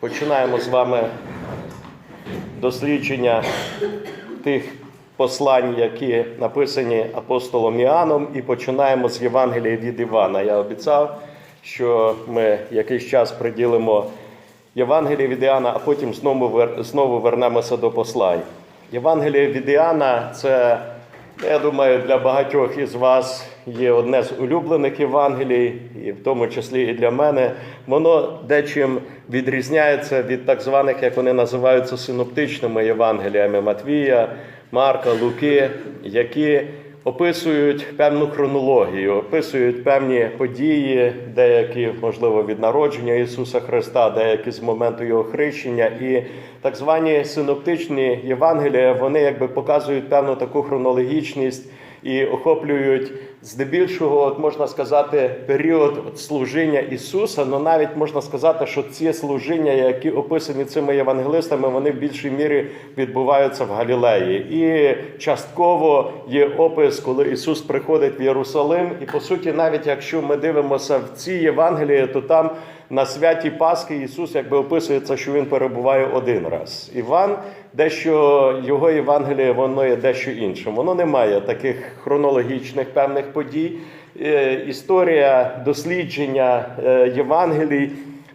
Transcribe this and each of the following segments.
Починаємо з вами дослідження тих послань, які написані апостолом Іоанном, і починаємо з Євангелія від Івана. Я обіцяв, що ми якийсь час приділимо Євангелія від Іоанна, а потім знову, знову вернемося до послань. Євангеліє від Іоанна – це, я думаю, для багатьох із вас є одне з улюблених Євангелій, і в тому числі і для мене. Воно дечим відрізняється від так званих, як вони називаються, синоптичними Євангеліями Матвія, Марка, Луки, які описують певну хронологію, описують певні події, деякі, можливо, від народження Ісуса Христа, деякі з моменту Його хрещення. І так звані синоптичні Євангелія, вони якби показують певну таку хронологічність і охоплюють здебільшого, от можна сказати, період служіння Ісуса. але навіть можна сказати, що ці служіння, які описані цими євангелистами, вони в більшій мірі відбуваються в Галілеї. І частково є опис, коли Ісус приходить в Єрусалим. І по суті, навіть якщо ми дивимося в ці Євангелії, то там на святі Пасхи Ісус якби описується, що Він перебуває один раз. Іван, дещо його Євангеліє, воно є дещо іншим. Воно не має таких хронологічних певних подій. Е, Історія дослідження е, Євангелій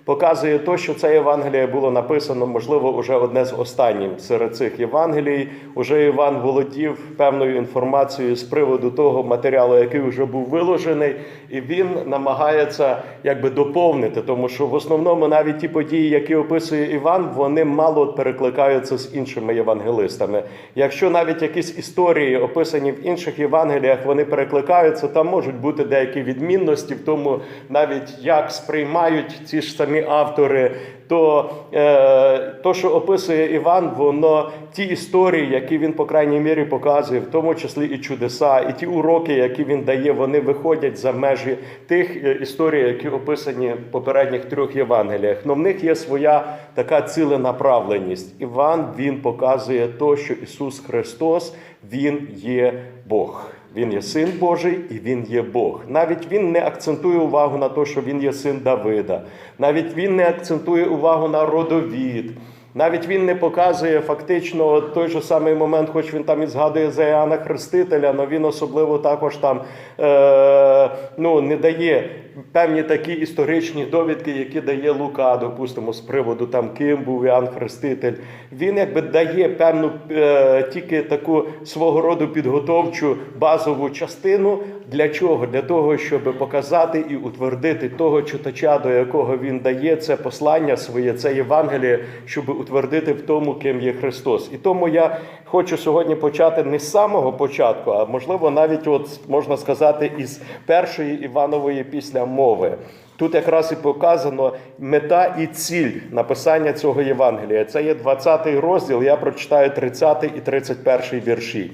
показує те, що це Євангеліє було написано, можливо, уже одне з останніх серед цих Євангелій. Уже Іван володів певною інформацією з приводу того матеріалу, який вже був виложений, і він намагається якби доповнити, тому що в основному навіть ті події, які описує Іван, вони мало перекликаються з іншими євангелистами. Якщо навіть якісь історії описані в інших Євангеліях, вони перекликаються, там можуть бути деякі відмінності в тому, навіть як сприймають ці ж самі автори. То, е, то, що описує Іван, воно ті історії, які він, по крайній мірі, показує, в тому числі і чудеса, і ті уроки, які він дає, вони виходять за межі тих е, історій, які описані в попередніх трьох Євангеліях. Но в них є своя така ціленаправленість. Іван він показує то, що Ісус Христос Він є Бог. Він є син Божий і він є Бог. Навіть він не акцентує увагу на те, що він є син Давида. Навіть він не акцентує увагу на родовід. Навіть він не показує фактично той же самий момент, хоч він там і згадує за Іоанна Хрестителя, але він особливо також там е, ну, не дає певні такі історичні довідки, які дає Лука, допустимо, з приводу там ким був Іоанн Хреститель. Він якби дає певну е, тільки таку свого роду підготовчу базову частину. Для чого? Для того, щоб показати і утвердити того читача, до якого він дає це послання своє, це Євангеліє, щоб утвердити в тому, ким є Христос. І тому я хочу сьогодні почати не з самого початку, а можливо, навіть от можна сказати, із першої Іванової після мови. Тут якраз і показано мета і ціль написання цього Євангелія. Це є 20 розділ. Я прочитаю 30 і 31 вірші.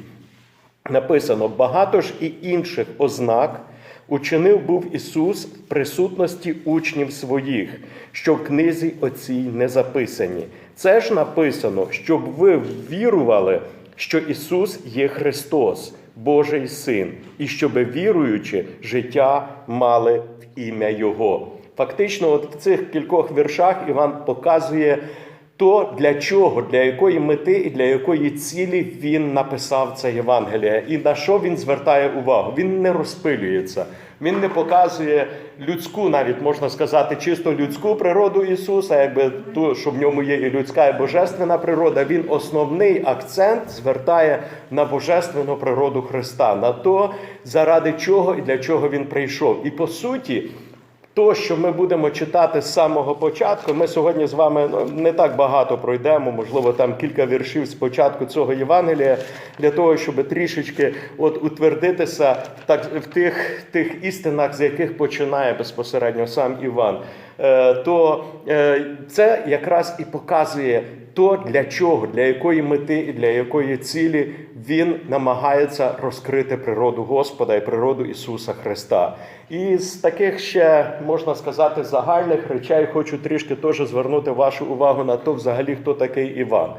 Написано: багато ж і інших ознак учинив був Ісус в присутності учнів своїх, що в книзі оцій не записані. Це ж написано, щоб ви вірували, що Ісус є Христос, Божий Син, і щоб віруючи, життя мали в ім'я Його. Фактично, от в цих кількох віршах Іван показує то для чого, для якої мети і для якої цілі він написав це Євангеліє, і на що він звертає увагу? Він не розпилюється, він не показує людську, навіть можна сказати, чисто людську природу Ісуса, якби ту, що в ньому є і людська, і божественна природа. Він основний акцент звертає на божественну природу Христа, на то, заради чого і для чого він прийшов. І по суті. То, що ми будемо читати з самого початку, ми сьогодні з вами ну, не так багато пройдемо, можливо, там кілька віршів з початку цього Євангелія, для того, щоб трішечки от утвердитися в, так, в тих, тих істинах, з яких починає безпосередньо сам Іван. Е, то е, це якраз і показує то, для чого, для якої мети і для якої цілі він намагається розкрити природу Господа і природу Ісуса Христа. І з таких ще можна сказати загальних речей хочу трішки теж звернути вашу увагу на то, взагалі, хто такий Іван.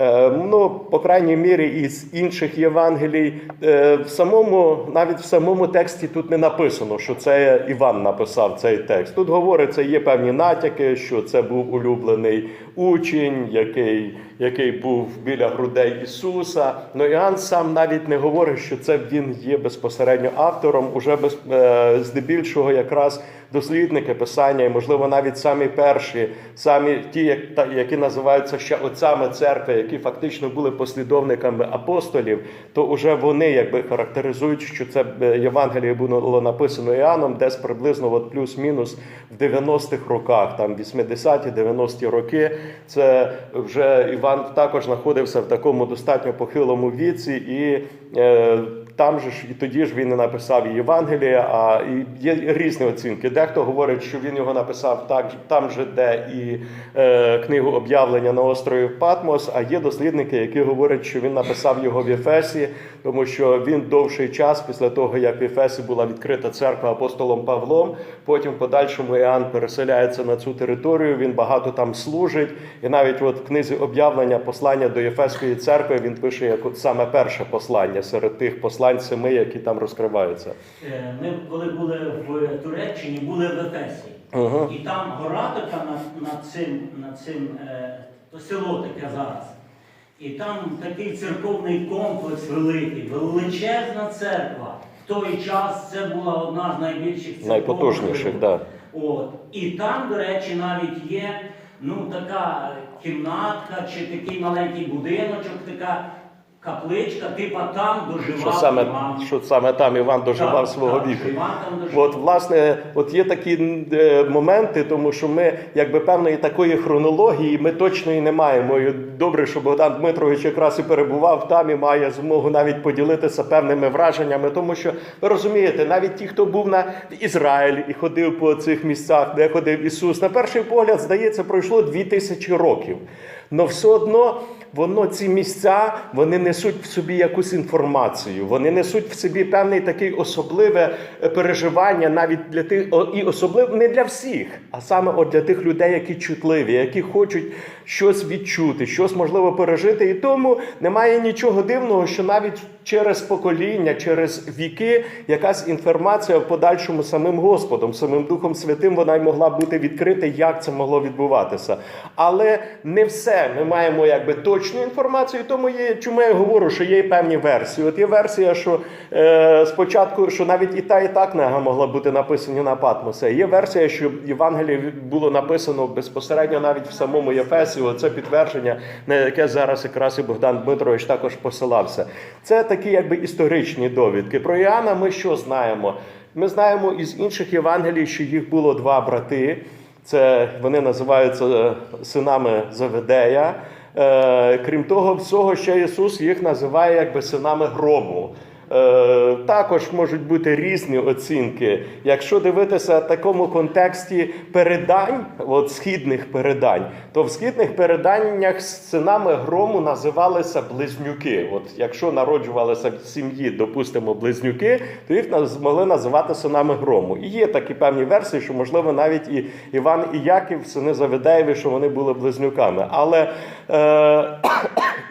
Е, Ну, по крайній мірі, із інших Євангелій, е, в самому, навіть в самому тексті тут не написано, що це Іван написав цей текст. Тут говориться, є певні натяки, що це був улюблений учень, який, який був біля грудей Ісуса. Ну Іоанн сам навіть не говорить, що це він є безпосередньо автором, уже без, е, здебільшого якраз дослідники писання, і можливо навіть самі перші, самі ті, які називаються ще отцями церкви, які фактично були послідовниками апостолів, то вже вони якби характеризують, що це е, Євангеліє було написано Іоанном, десь приблизно от плюс-мінус в 90-х роках, там 80-ті, 90-ті роки. Це вже Іван також знаходився в такому достатньо похилому віці і. Е, там же ж і тоді ж він і написав і Євангеліє, а і є різні оцінки. Дехто говорить, що він його написав так, там же, де і е, книгу об'явлення на острові Патмос. А є дослідники, які говорять, що він написав його в Єфесі, тому що він довший час після того, як в Єфесі була відкрита церква апостолом Павлом. Потім в подальшому Іоанн переселяється на цю територію. Він багато там служить, і навіть от в книзі об'явлення послання до Єфеської церкви він пише як от саме перше послання серед тих послань семи, які там розкриваються. Е, Ми коли були в Туреччині, були в Ефесі. Ага. І там гора така над, над цим, над цим е, то село таке зараз. І там такий церковний комплекс великий, величезна церква. В той час це була одна з найбільших церков. Найпотужніших, да. От. І там, до речі, навіть є ну, така кімнатка чи такий маленький будиночок, така капличка, типа там доживав Що саме, Іван. що саме там Іван доживав Так, свого так, віку. От, власне, от є такі е, моменти, тому що ми, якби певної такої хронології, ми точно і не маємо. І добре, що Богдан Дмитрович якраз і перебував там і має змогу навіть поділитися певними враженнями, тому що ви розумієте, навіть ті, хто був на в Ізраїлі і ходив по цих місцях, де ходив Ісус, на перший погляд, здається, пройшло дві тисячі років. Но все одно воно ці місця вони несуть в собі якусь інформацію, вони несуть в собі певне таке особливе е, переживання навіть для тих, і особливо не для всіх, а саме от для тих людей, які чутливі, які хочуть щось відчути, щось можливо пережити. І тому немає нічого дивного, що навіть через покоління, через віки якась інформація в подальшому самим Господом, самим Духом Святим, вона й могла бути відкрита, як це могло відбуватися. Але не все ми маємо якби точну інформацію, тому є, чому я говорю, що є певні версії. От є версія, що е, спочатку, що навіть і та, і та книга могла бути написані на Патмосе. Є версія, що Євангеліє було написано безпосередньо навіть в самому Єфесі. Оце підтвердження, на яке зараз якраз і Богдан Дмитрович також посилався. Це такі якби історичні довідки. Про Іоанна ми що знаємо? Ми знаємо із інших Євангелій, що їх було два брати. Це вони називаються е, синами Заведея. Е, крім того, всього ще Ісус їх називає якби синами грому. Е, також можуть бути різні оцінки. Якщо дивитися в такому контексті передань, от східних передань, то в східних переданнях синами грому називалися близнюки. От якщо народжувалися в сім'ї, допустимо, близнюки, то їх могли називати синами грому. І є такі певні версії, що можливо навіть і Іван і Яків, сини Заведеєві, що вони були близнюками. Але е,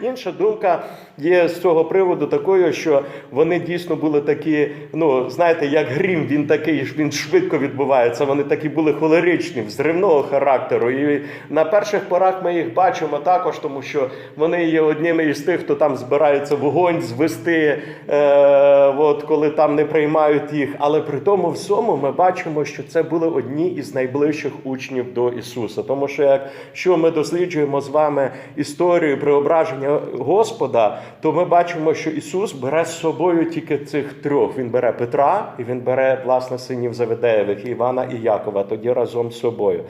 інша думка є з цього приводу такою, що вони дійсно були такі, ну знаєте, як грім, він такий він швидко відбувається. Вони такі були холеричні, взривного характеру. І на перших порах ми їх бачимо також, тому що вони є одніми із тих, хто там збирається вогонь звести, е, от коли там не приймають їх. Але при тому всьому ми бачимо, що це були одні із найближчих учнів до Ісуса. Тому що якщо ми досліджуємо з вами історію преображення Господа, то ми бачимо, що Ісус бере з собою тільки цих трьох. Він бере Петра і він бере власне синів Заведеєвих, Івана і Якова, тоді разом з собою.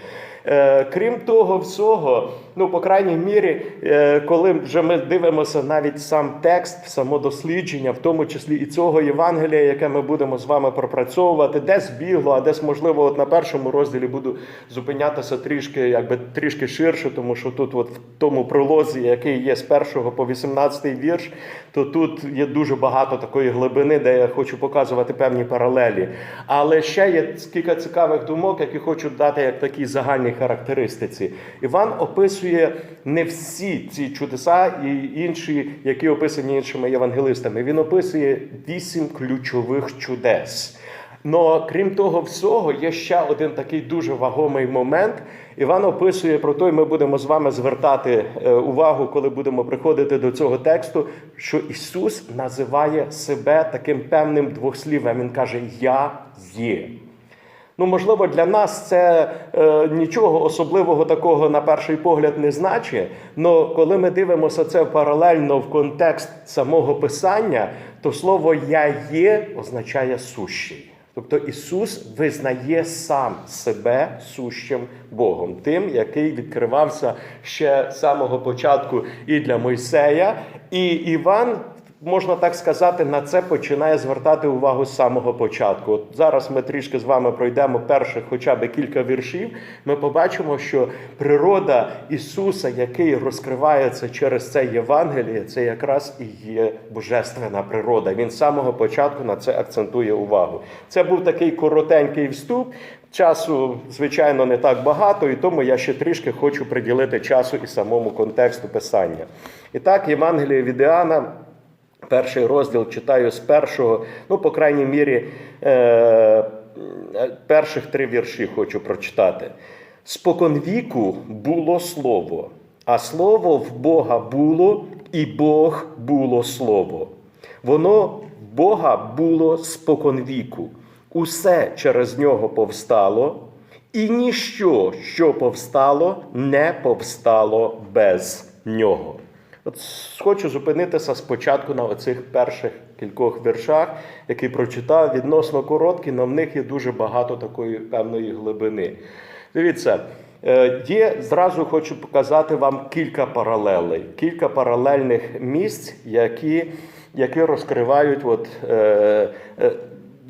Е, крім того всього, ну по крайній мірі, е, коли вже ми дивимося навіть сам текст, само дослідження, в тому числі і цього Євангелія, яке ми будемо з вами пропрацьовувати, десь бігло, а десь, можливо, от на першому розділі буду зупинятися трішки, якби трішки ширше, тому що тут, от в тому пролозі, який є з 1 1 по 18 вірш, то тут є дуже багато такої глибини, де я хочу показувати певні паралелі. Але ще є кілька цікавих думок, які хочу дати як такій загальній характеристиці. Іван описує не всі ці чудеса і інші, які описані іншими євангелистами. Він описує вісім ключових чудес. Но крім того всього, є ще один такий дуже вагомий момент. Іван описує про той, ми будемо з вами звертати е, увагу, коли будемо приходити до цього тексту, що Ісус називає себе таким певним двослів'ям. Він каже: Я є. Ну, можливо, для нас це е, нічого особливого такого на перший погляд не значить. але коли ми дивимося це паралельно в контекст самого писання, то слово Я є означає сущий. Тобто Ісус визнає сам себе сущим Богом, тим, який відкривався ще з самого початку і для Мойсея, і Іван. Можна так сказати, на це починає звертати увагу з самого початку. От зараз ми трішки з вами пройдемо перших хоча б кілька віршів. Ми побачимо, що природа Ісуса, який розкривається через це Євангеліє, це якраз і є божественна природа. Він з самого початку на це акцентує увагу. Це був такий коротенький вступ. Часу, звичайно, не так багато, і тому я ще трішки хочу приділити часу і самому контексту писання. І так, Євангеліє від Іоанна, Перший розділ читаю з першого, ну, по крайній мірі, е, перших три вірші хочу прочитати. Споконвіку було слово, а слово в Бога було, і Бог було слово. Воно в Бога було споконвіку. Усе через нього повстало, і ніщо, що повстало, не повстало без нього. От хочу зупинитися спочатку на оцих перших кількох віршах, які прочитав відносно короткі, але в них є дуже багато такої певної глибини. Дивіться, е, є зразу хочу показати вам кілька паралелей, кілька паралельних місць, які, які розкривають от, е, е,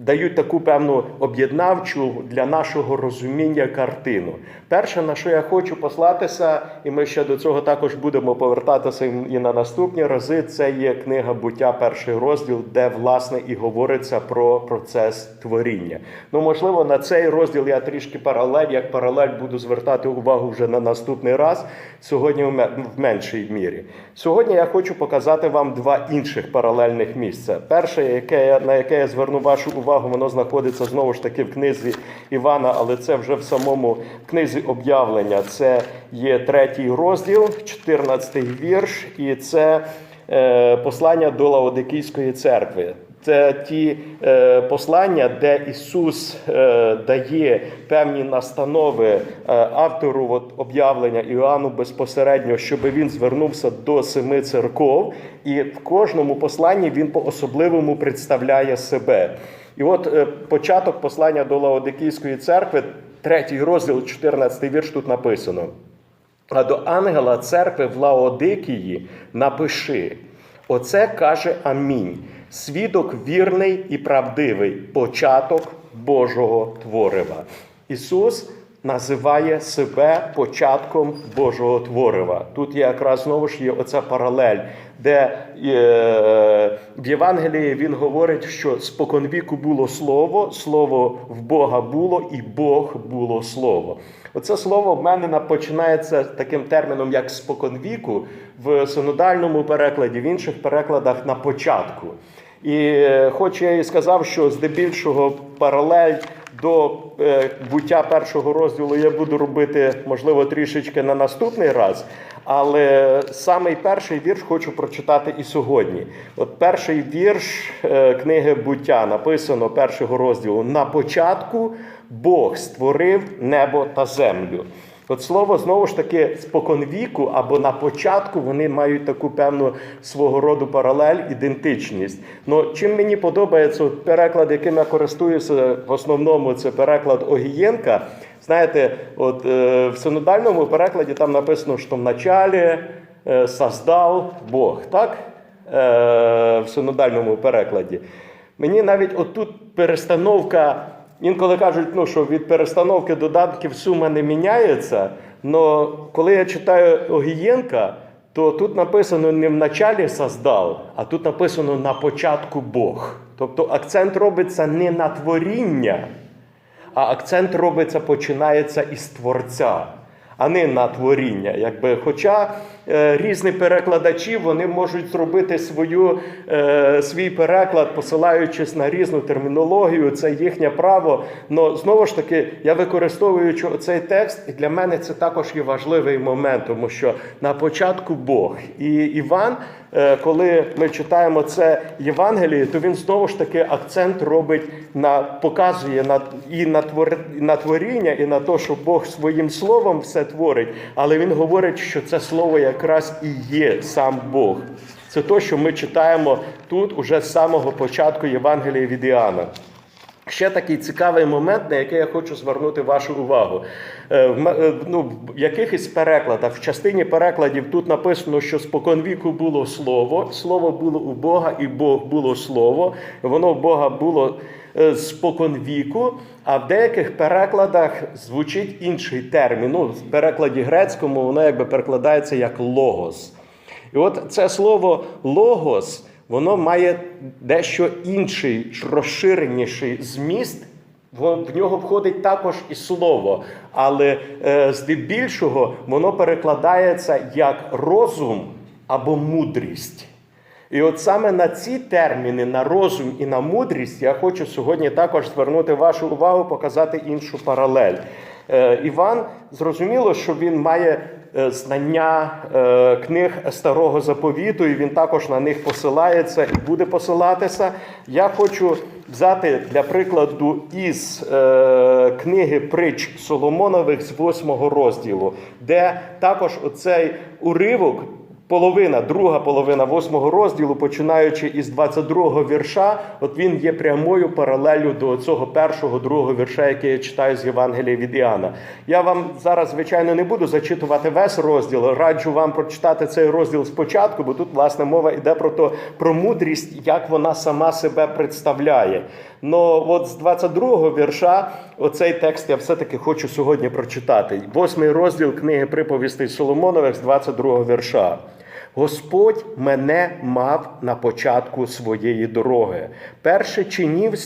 дають таку певну об'єднавчу для нашого розуміння картину. Перше, на що я хочу послатися, і ми ще до цього також будемо повертатися і на наступні рази, це є книга буття, перший розділ, де власне і говориться про процес творіння. Ну, можливо, на цей розділ я трішки паралель, як паралель буду звертати увагу вже на наступний раз, сьогодні в меншій мірі. Сьогодні я хочу показати вам два інших паралельних місця. Перше, яке на яке я зверну вашу увагу, воно знаходиться знову ж таки в книзі Івана, але це вже в самому книзі об'явлення. Це є третій розділ, 14 вірш, і це е, послання до Лаодикійської церкви. Це ті е, послання, де Ісус е, дає певні настанови е, автору от, об'явлення Іоанну безпосередньо, щоб він звернувся до семи церков, і в кожному посланні він по-особливому представляє себе. І от початок послання до Лаодикійської церкви, третій розділ, 14 вірш, тут написано. А до ангела церкви в Лаодикії напиши: Оце каже Амінь. Свідок вірний і правдивий, початок Божого творива. Ісус називає себе початком Божого творива. Тут є якраз знову ж є оця паралель, де е, в Євангелії він говорить, що споконвіку було слово, слово в Бога було, і Бог було слово. Оце слово в мене на- починається таким терміном, як споконвіку, в синодальному перекладі, в інших перекладах на початку. І е, хоч я і сказав, що здебільшого паралель до е, буття першого розділу я буду робити, можливо, трішечки на наступний раз. Але самий перший вірш хочу прочитати і сьогодні. От перший вірш е, книги буття написано першого розділу: на початку Бог створив небо та землю. От слово знову ж таки споконвіку або на початку вони мають таку певну свого роду паралель, ідентичність. Ну чим мені подобається переклад, яким я користуюся в основному, це переклад Огієнка. Знаєте, от е, в синодальному перекладі там написано, що в началі е, создав Бог, так? Е, в синодальному перекладі. Мені навіть отут перестановка. Інколи кажуть, ну, що від перестановки додатків сума не міняється. Але коли я читаю Огієнка, то тут написано не в началі создав, а тут написано на початку Бог. Тобто акцент робиться не на творіння, а акцент робиться, починається із творця, а не на творіння. Якби, хоча різні перекладачі вони можуть зробити свою, е, свій переклад, посилаючись на різну термінологію, це їхнє право. Но знову ж таки, я використовую цей текст, і для мене це також є важливий момент, тому що на початку Бог. І Іван, е, коли ми читаємо це Євангеліє, то він знову ж таки акцент робить на показує на і на твор, на творіння, і на те, що Бог своїм словом все творить, але він говорить, що це слово якраз і є сам Бог. Це те, що ми читаємо тут уже з самого початку Євангелія від Іоанна. Ще такий цікавий момент, на який я хочу звернути вашу увагу. Е, е, ну, в якихось перекладах, в частині перекладів тут написано, що споконвіку було слово, слово було у Бога, і Бог було слово. Воно в Бога було е, споконвіку, а в деяких перекладах звучить інший термін. Ну, в перекладі грецькому воно якби перекладається як логос. І от це слово логос, воно має дещо інший, розширеніший зміст. В нього входить також і слово, але е, здебільшого воно перекладається як розум або мудрість. І от саме на ці терміни, на розум і на мудрість, я хочу сьогодні також звернути вашу увагу, показати іншу паралель. Е, Іван зрозуміло, що він має е, знання е, книг старого заповіту, і він також на них посилається і буде посилатися. Я хочу взяти для прикладу із книги притч Соломонових з восьмого розділу, де також оцей уривок. Половина, друга половина восьмого розділу, починаючи із 22-го вірша, от він є прямою паралелю до цього першого, другого вірша, який я читаю з Євангелія від Іоанна. Я вам зараз, звичайно, не буду зачитувати весь розділ. Раджу вам прочитати цей розділ спочатку, бо тут, власне, мова йде про то, про мудрість, як вона сама себе представляє. Но от з 22-го вірша оцей текст я все-таки хочу сьогодні прочитати. Восьмий розділ книги приповістей Соломонових з 22-го вірша. Господь мене мав на початку своєї дороги, перше чинів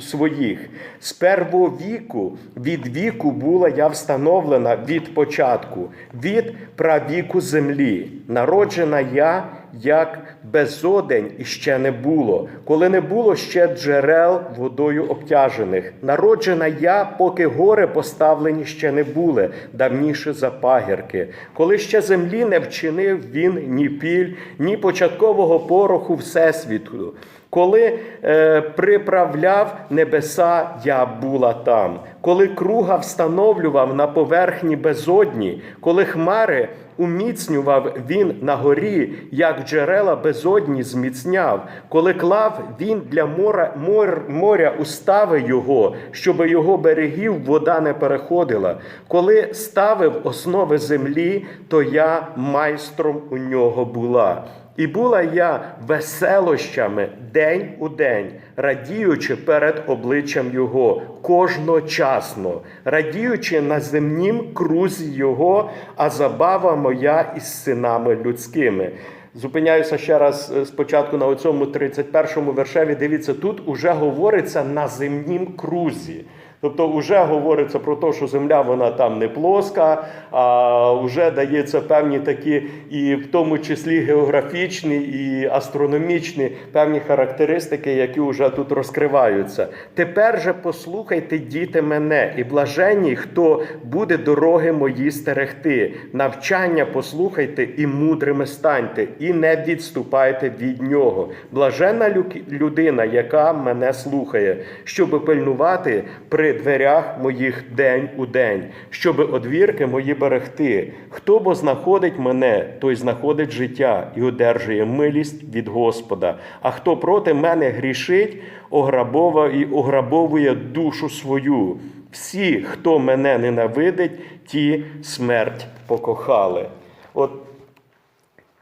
своїх. З первовіку, від віку була я встановлена від початку, від правіку землі. Народжена я, як безодень іще не було, коли не було ще джерел водою обтяжених. Народжена я, поки гори поставлені ще не були, давніше за пагірки. Коли ще землі не вчинив він ні піль, ні початкового пороху всесвіту. Коли е, приправляв небеса, я була там. Коли круга встановлював на поверхні безодні, коли хмари уміцнював він на горі, як джерела безодні зміцняв, коли клав він для моря, мор, моря устави його, щоби його берегів вода не переходила. Коли ставив основи землі, то я майстром у нього була. І була я веселощами день у день, радіючи перед обличчям Його кожночасно, радіючи на земнім крузі Його, а забава моя із синами людськими. Зупиняюся ще раз е, спочатку на цьому 31-му вершеві. Дивіться, тут уже говориться на земнім крузі. Тобто, вже говориться про те, що земля вона там не плоска, а вже дається певні такі, і в тому числі географічні і астрономічні певні характеристики, які вже тут розкриваються. Тепер же послухайте, діти, мене, і блаженні, хто буде дороги мої стерегти. Навчання послухайте і мудрими станьте, і не відступайте від нього. Блаженна людина, яка мене слухає, щоб пильнувати при дверях моїх день у день, щоб одвірки мої берегти. Хто бо знаходить мене, той знаходить життя і одержує милість від Господа. А хто проти мене грішить, ограбовує і ограбовує душу свою. Всі, хто мене ненавидить, ті смерть покохали. От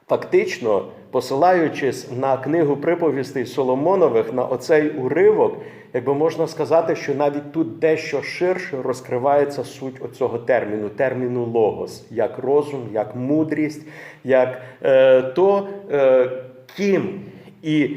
Фактично, посилаючись на книгу приповістей Соломонових, на оцей уривок, якби можна сказати, що навіть тут дещо ширше розкривається суть оцього терміну, терміну логос, як розум, як мудрість, як е, то, е, ким і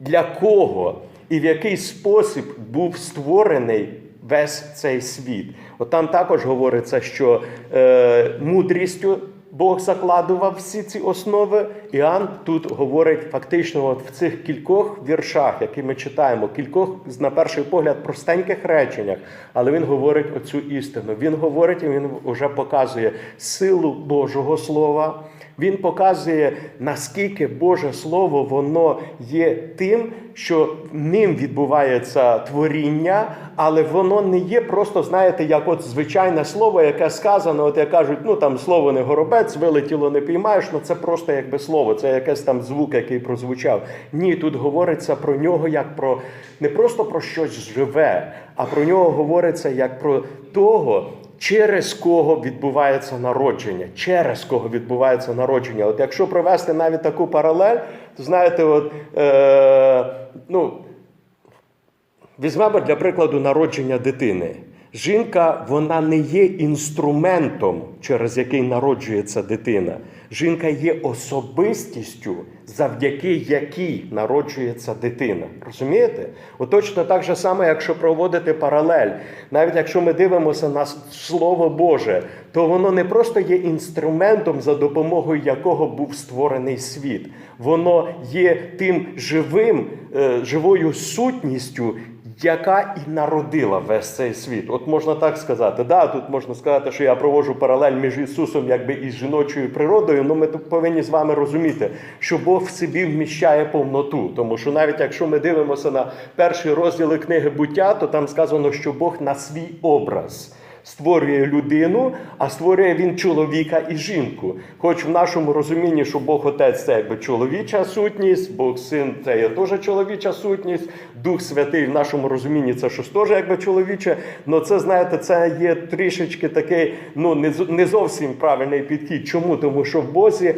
для кого і в який спосіб був створений весь цей світ. От там також говориться, що е, мудрістю Бог закладував всі ці основи. Іоанн тут говорить фактично, от в цих кількох віршах, які ми читаємо, кількох, на перший погляд, простеньких реченнях, але він говорить оцю істину. Він говорить і він вже показує силу Божого Слова. Він показує, наскільки Боже Слово воно є тим, що ним відбувається творіння, але воно не є просто, знаєте, як от звичайне слово, яке сказано, от як кажуть, ну там слово не горобець, вилетіло, не піймаєш, ну це просто якби слово, це якийсь там звук, який прозвучав. Ні, тут говориться про нього як про не просто про щось живе, а про нього говориться як про того. Через кого відбувається народження, через кого відбувається народження. От якщо провести навіть таку паралель, то знаєте, от, е, ну, візьмемо для прикладу народження дитини. Жінка вона не є інструментом, через який народжується дитина. Жінка є особистістю, завдяки якій народжується дитина. Розумієте? От точно так же само, якщо проводити паралель, навіть якщо ми дивимося на Слово Боже, то воно не просто є інструментом, за допомогою якого був створений світ. Воно є тим живим, е, живою сутністю, яка і народила весь цей світ. От можна так сказати. Да, тут можна сказати, що я провожу паралель між Ісусом якби і жіночою природою. але ми тут повинні з вами розуміти, що Бог в собі вміщає повноту. Тому що навіть якщо ми дивимося на перші розділи книги буття, то там сказано, що Бог на свій образ. Створює людину, а створює він чоловіка і жінку. Хоч в нашому розумінні, що Бог Отець це якби чоловіча сутність, Бог Син це є теж чоловіча сутність, Дух Святий в нашому розумінні це щось теж якби чоловіче. Ну це знаєте, це є трішечки такий ну не зовсім правильний підхід. Чому? Тому що в Бозі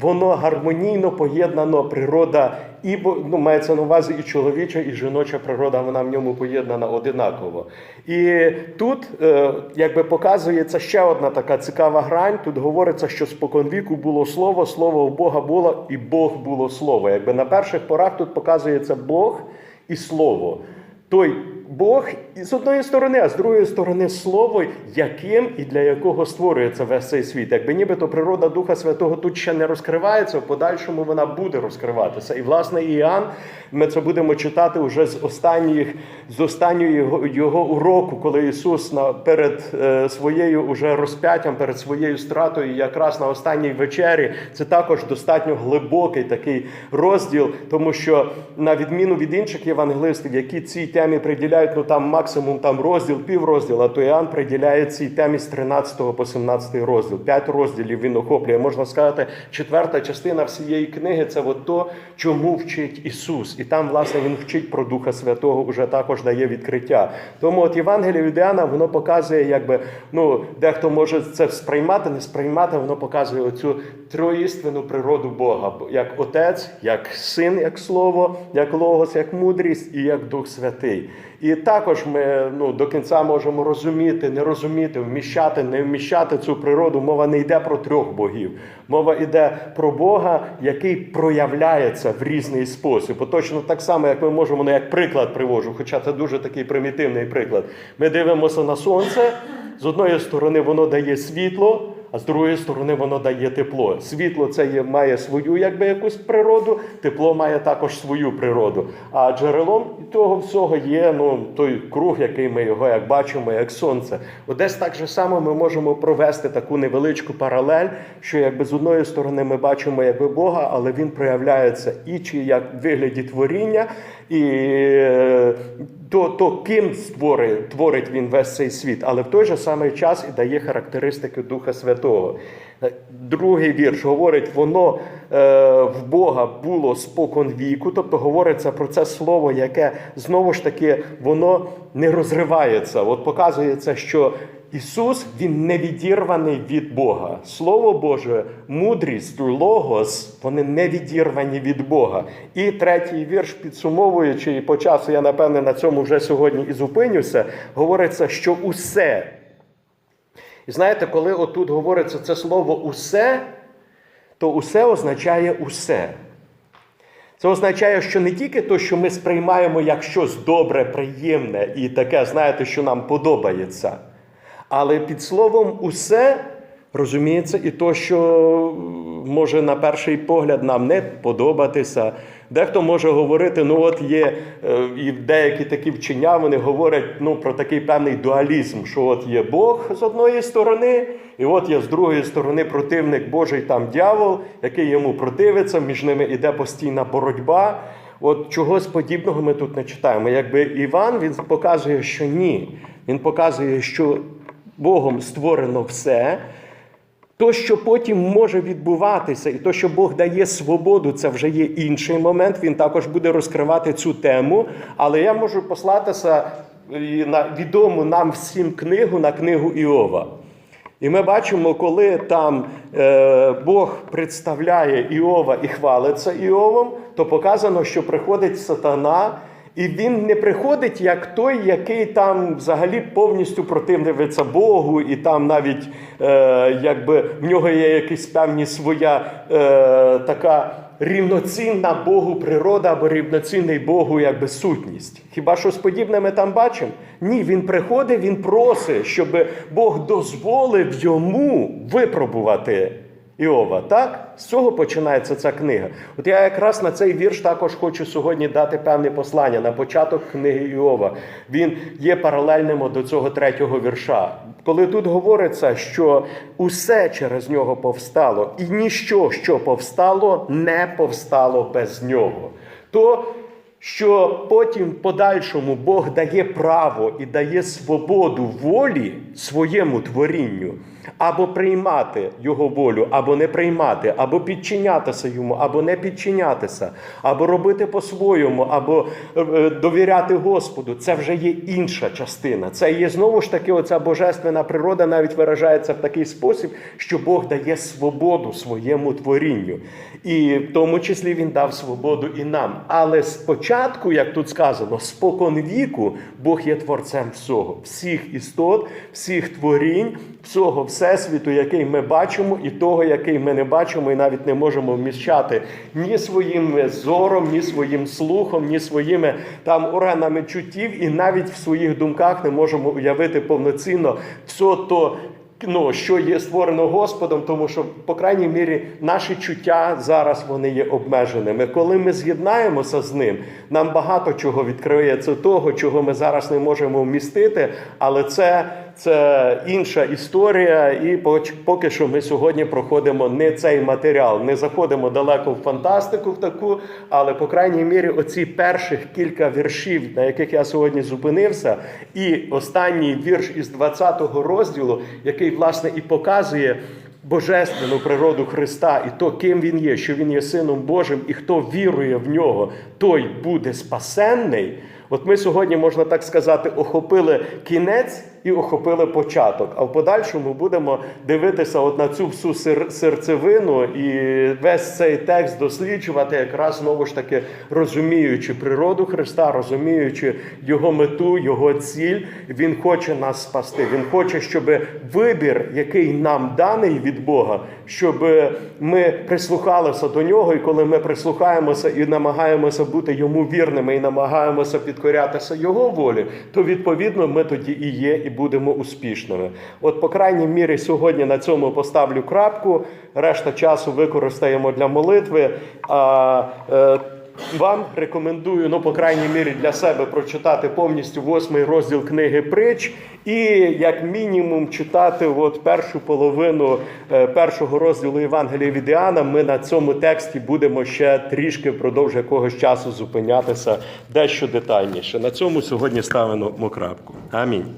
воно гармонійно поєднано природа, і ну, мається на увазі і чоловіча, і жіноча природа, вона в ньому поєднана одинаково. І тут е, якби показується ще одна така цікава грань. Тут говориться, що споконвіку було слово, слово у Бога було, і Бог було слово. Якби на перших порах тут показується Бог і слово. Той Бог з одної сторони, а з другої сторони слово, яким і для якого створюється весь цей світ. Якби нібито природа Духа Святого тут ще не розкривається, в подальшому вона буде розкриватися. І власне Іоанн, ми це будемо читати вже з останніх, з останнього його, його уроку, коли Ісус на, перед е, своєю уже розп'яттям, перед своєю стратою, якраз на останній вечері, це також достатньо глибокий такий розділ, тому що на відміну від інших євангелистів, які цій темі приділяють ну там максимум там розділ, піврозділа, то Іоанн приділяє цій темі з 13 по 17 розділ. П'ять розділів він охоплює. Можна сказати, четверта частина всієї книги це от то, чому вчить Ісус. І там, власне, він вчить про Духа Святого, вже також дає відкриття. Тому от Євангеліє від Іоанна, воно показує, якби ну дехто може це сприймати, не сприймати, воно показує оцю троїстинну природу Бога, як Отець, як Син, як Слово, як Логос, як мудрість і як Дух Святий. І також ми ну, до кінця можемо розуміти, не розуміти, вміщати, не вміщати цю природу. Мова не йде про трьох богів. Мова йде про Бога, який проявляється в різний спосіб. Бо точно так само, як ми можемо, ну, як приклад привожу, хоча це дуже такий примітивний приклад. Ми дивимося на сонце. З одної сторони, воно дає світло, а з другої сторони воно дає тепло. Світло це є, має свою якби якусь природу, тепло має також свою природу. А джерелом того всього є ну, той круг, який ми його як бачимо, як сонце. Одесь так же само ми можемо провести таку невеличку паралель, що якби з одної сторони ми бачимо якби Бога, але він проявляється і чи як в вигляді творіння, і е, то, то ким створить, творить він весь цей світ, але в той же самий час і дає характеристики Духа Святого. Другий вірш говорить, воно е, в Бога було спокон віку, тобто говориться про це слово, яке знову ж таки воно не розривається. От показується, що Ісус Він не відірваний від Бога. Слово Боже, мудрість, логос, вони не відірвані від Бога. І третій вірш, підсумовуючи, і по часу я напевне на цьому вже сьогодні і зупинюся, говориться, що усе. І знаєте, коли отут говориться це слово усе, то усе означає усе. Це означає, що не тільки те, що ми сприймаємо як щось добре, приємне і таке, знаєте, що нам подобається. Але під словом усе розуміється і то, що може на перший погляд нам не подобатися. Дехто може говорити, ну от є е, і деякі такі вчення, вони говорять ну, про такий певний дуалізм, що от є Бог з одної сторони, і от є з другої сторони противник Божий там дьявол, який йому противиться, між ними іде постійна боротьба. От чогось подібного ми тут не читаємо. Якби Іван він показує, що ні. Він показує, що Богом створено все. То, що потім може відбуватися, і то, що Бог дає свободу, це вже є інший момент. Він також буде розкривати цю тему. Але я можу послатися і на відому нам всім книгу на книгу Іова. І ми бачимо, коли там е, Бог представляє Іова і хвалиться Іовом, то показано, що приходить сатана. І він не приходить як той, який там взагалі повністю противиться Богу, і там навіть е, якби в нього є якась певні своя е, така рівноцінна Богу природа або рівноцінний Богу якби сутність. Хіба щось подібне ми там бачимо? Ні, він приходить, він просить, щоб Бог дозволив йому випробувати Іова. Так? З цього починається ця книга. От я якраз на цей вірш також хочу сьогодні дати певне послання на початок книги Іова. Він є паралельним до цього третього вірша. Коли тут говориться, що усе через нього повстало, і ніщо, що повстало, не повстало без нього. То що потім в подальшому Бог дає право і дає свободу волі своєму творінню, або приймати його волю, або не приймати, або підчинятися йому, або не підчинятися, або робити по-своєму, або е, довіряти Господу. Це вже є інша частина. Це є знову ж таки оця божественна природа навіть виражається в такий спосіб, що Бог дає свободу своєму творінню. І в тому числі він дав свободу і нам. Але спочатку, як тут сказано, спокон віку Бог є творцем всього, всіх істот, всіх творінь, всього всесвіту, який ми бачимо, і того, який ми не бачимо, і навіть не можемо вміщати ні своїм зором, ні своїм слухом, ні своїми там органами чуттів, і навіть в своїх думках не можемо уявити повноцінно все то ну, що є створено Господом, тому що, по крайній мірі, наші чуття зараз вони є обмеженими. Коли ми з'єднаємося з ним, нам багато чого відкриється того, чого ми зараз не можемо вмістити, але це. Це інша історія, і поки що ми сьогодні проходимо не цей матеріал, не заходимо далеко в фантастику в таку, але по крайній мірі, оці перших кілька віршів, на яких я сьогодні зупинився, і останній вірш із 20-го розділу, який власне і показує божественну природу Христа і то, ким Він є, що Він є Сином Божим, і хто вірує в нього, той буде спасенний. От ми сьогодні, можна так сказати, охопили кінець і охопили початок. А в подальшому будемо дивитися от на цю всю сер- серцевину і весь цей текст досліджувати, якраз знову ж таки розуміючи природу Христа, розуміючи його мету, його ціль. Він хоче нас спасти. Він хоче, щоб вибір, який нам даний від Бога, щоб ми прислухалися до нього, і коли ми прислухаємося і намагаємося бути йому вірними, і намагаємося підкорятися його волі, то відповідно ми тоді і є, і будемо успішними. От, по крайній мірі, сьогодні на цьому поставлю крапку. Решта часу використаємо для молитви. А, е, вам рекомендую, ну, по крайній мірі, для себе прочитати повністю восьмий розділ книги притч і, як мінімум, читати от першу половину е, першого розділу Євангелія від Іоанна. Ми на цьому тексті будемо ще трішки впродовж якогось часу зупинятися дещо детальніше. На цьому сьогодні ставимо крапку. Амінь.